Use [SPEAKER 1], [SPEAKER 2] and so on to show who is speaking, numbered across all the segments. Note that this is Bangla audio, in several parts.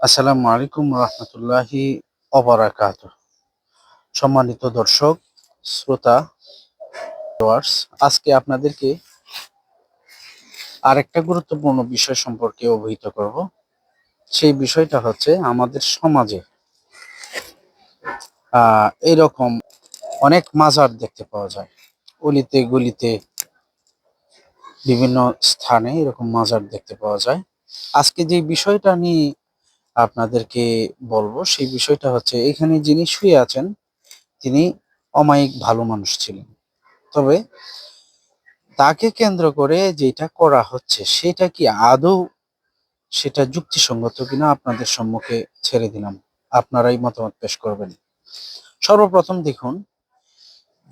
[SPEAKER 1] আসসালামু আলাইকুম রহমতুল্লাহি অবরাকাত সম্মানিত দর্শক, শ্রোতা আজকে আপনাদেরকে আরেকটা গুরুত্বপূর্ণ বিষয় সম্পর্কে অবহিত করব। সেই বিষয়টা হচ্ছে আমাদের সমাজে এরকম অনেক মাজার দেখতে পাওয়া যায়। অলিতে গলিতে বিভিন্ন স্থানে এরকম মাজার দেখতে পাওয়া যায়। আজকে যে বিষয়টা নিয়ে আপনাদেরকে বলব, সেই বিষয়টা হচ্ছে এখানে যিনি শুয়ে আছেন, তিনি অমায়িক ভালো মানুষ ছিলেন। তবে তাকে কেন্দ্র করে যেটা করা হচ্ছে, সেটা কি আদৌ সেটা যুক্তিসঙ্গত কিনা আপনাদের সম্মুখে ছেড়ে দিলাম। আপনারাই মতামত পেশ করবেন। সর্বপ্রথম দেখুন,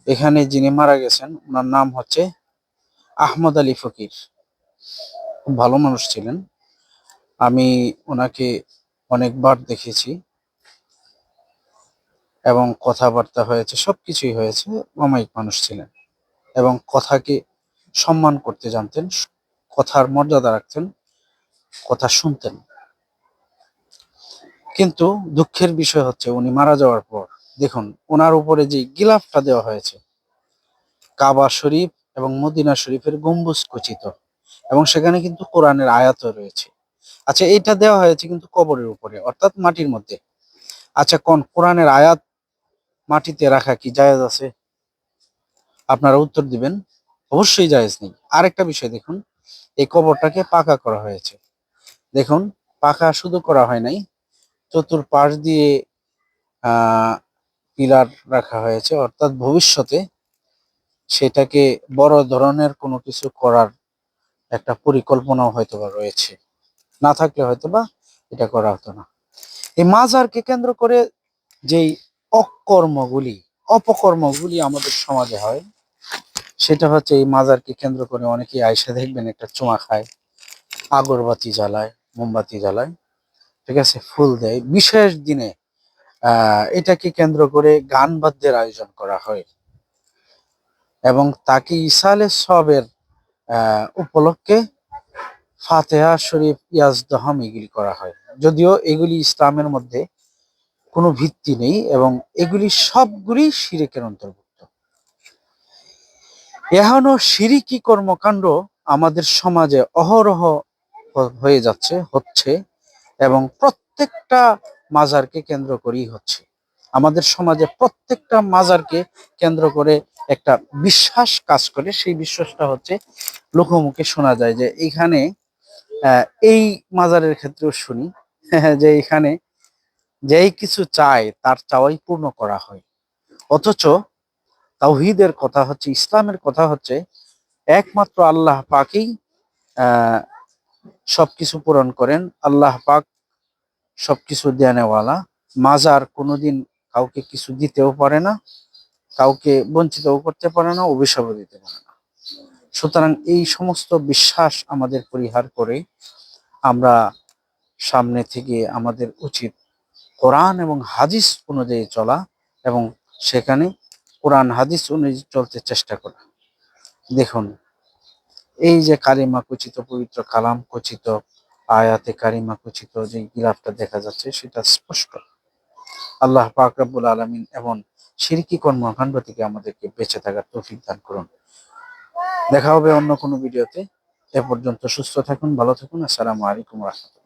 [SPEAKER 1] এখানে যিনি মারা গেছেন, ওনার নাম হচ্ছে আহমদ আলী ফকির। খুব ভালো মানুষ ছিলেন। আমি ওনাকে অনেকবার দেখেছি এবং কথাবার্তা হয়েছে, সবকিছুই হয়েছে, অমায়িক মানুষ ছিলেন এবং কথাকে সম্মান করতে জানতেন, কথার মর্যাদা রাখতেন, কথা শুনতেন। কিন্তু দুঃখের বিষয় হচ্ছে, উনি মারা যাওয়ার পর, দেখুন, ওনার উপরে যে গিলাফটা দেওয়া হয়েছে, কাবা শরীফ এবং মদিনা শরীফের গম্বুজ খচিত এবং সেখানে কিন্তু কোরআনের আয়াতও রয়েছে। আচ্ছা এটা দেওয়া হয়েছে কিন্তু কবরের উপরে, অর্থাৎ মাটির মধ্যে। আচ্ছা কোন কোরআনের আয়াত মাটিতে রাখা কি জায়েজ আছে? আপনারা উত্তর দিবেন। অবশ্যই জায়েজ নেই। আরেকটা বিষয় দেখুন, এই কবরটাকে পাকা করা হয়েছে। দেখুন, পাকা শুধু করা হয় নাই, চতুর্পাশ দিয়ে পিলার রাখা হয়েছে, অর্থাৎ ভবিষ্যতে সেটাকে বড় ধরনের কোনো কিছু করার একটা পরিকল্পনাও হয়তোবা রয়েছে। না থাকলে হয়তো বা এটা করা হতো না। এই মাজারকে কেন্দ্র করে যেই অকর্মগুলি, অপকর্মগুলি আমাদের সমাজে হয়, সেটা হচ্ছে এই মাজারকে কেন্দ্র করে অনেকেই আয়সা দেখবেন একটা চুমা খায়, আগরবাতি জ্বালায়, মোমবাতি জ্বালায়, ঠিক আছে, ফুল দেয়। বিশেষ দিনে এটাকে কেন্দ্র করে গান বাদ্যের আয়োজন করা হয়। এবং তাকে ইসালে সবের উপলক্ষে ফাতেহা শরীফ ইয়াজদহম এগুলি করা হয়। যদিও এগুলি ইসলামের মধ্যে কোনো ভিত্তি নেই এবং এগুলি সবগুলি শিরিকের অন্তর্ভুক্ত। এখনও সিরিকি কর্মকাণ্ড আমাদের সমাজে অহরহ হয়ে যাচ্ছে হচ্ছে এবং প্রত্যেকটা মাজারকে কেন্দ্র করেই হচ্ছে। আমাদের সমাজে প্রত্যেকটা মাজারকে কেন্দ্র করে একটা বিশ্বাস কাজ করে। সেই বিশ্বাসটা হচ্ছে লোকমুখে শোনা যায় যে এইখানে আহ, এই মাজারের ক্ষেত্রেও শুনি, যে এখানে যেই কিছু চায় তার চাওয়াই পূর্ণ করা হয়। অথচ তাওহিদের কথা হচ্ছে, ইসলামের কথা হচ্ছে, একমাত্র আল্লাহ পাকেই, আহ, সবকিছু পূরণ করেন। আল্লাহ পাক সবকিছু দেনেওয়ালা মাজার কোনোদিন কাউকে কিছু দিতেও পারে না, কাউকে বঞ্চিতও করতে পারে না, অভিশাপও দিতে পারে না। সুতরাং এই সমস্ত বিশ্বাস আমাদের পরিহার করে আমরা সামনে থেকে আমাদের উচিত কোরআন এবং হাদিস অনুযায়ী চলা এবং সেখানে কোরআন হাদিস অনুযায়ী চলতে চেষ্টা করা। দেখুন, এই যে কালিমা কুচিত, পবিত্র কালাম কুচিত, আয়াতে কারিমা কুচিত যে গিলাফটা দেখা যাচ্ছে, সেটা স্পষ্ট। আল্লাহ পাক রব্বুল আলমিন এমন সিরকি কর্মকাণ্ড থেকে আমাদেরকে বেঁচে থাকার তৌফিক দান করুন। দেখা হবে অন্য কোনো ভিডিওতে। এ পর্যন্ত সুস্থ থাকুন ভালো থাকুন। আসসালামু আলাইকুম রহমতুল্লাহ।